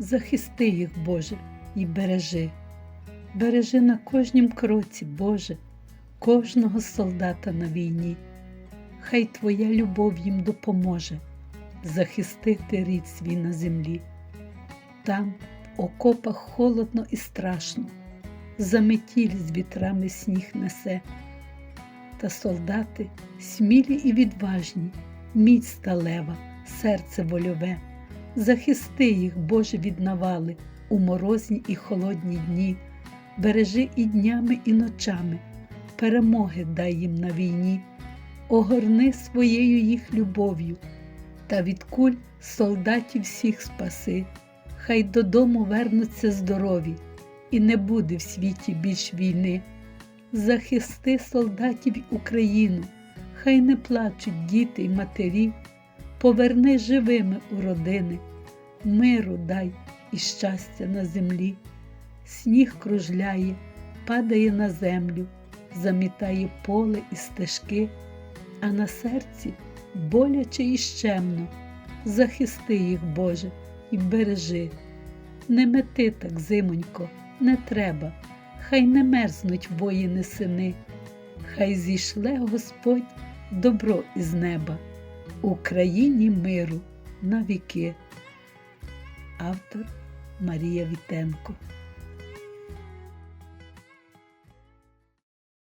захисти їх, Боже, і бережи. Бережи на кожнім кроці, Боже, кожного солдата на війні. Хай Твоя любов їм допоможе захистити рід свій на землі. Там, в окопах холодно і страшно, заметіль з вітрами сніг несе. Та солдати смілі і відважні, міць сталева, серце вольове. Захисти їх, Боже, від навали у морозні і холодні дні, бережи і днями, і ночами, перемоги дай їм на війні, огорни своєю їх любов'ю, та від куль солдатів всіх спаси, хай додому вернуться здорові, і не буде в світі більш війни. Захисти солдатів Україну, хай не плачуть діти й матері, поверни живими у родини, миру дай і щастя на землі. Сніг кружляє, падає на землю, замітає поле і стежки, а на серці боляче і щемно. Захисти їх, Боже, і бережи. Не мети так, зимонько, не треба, хай не мерзнуть воїни сини, хай зійшле Господь добро із неба, Україні миру на віки. Автор Марія Вітенко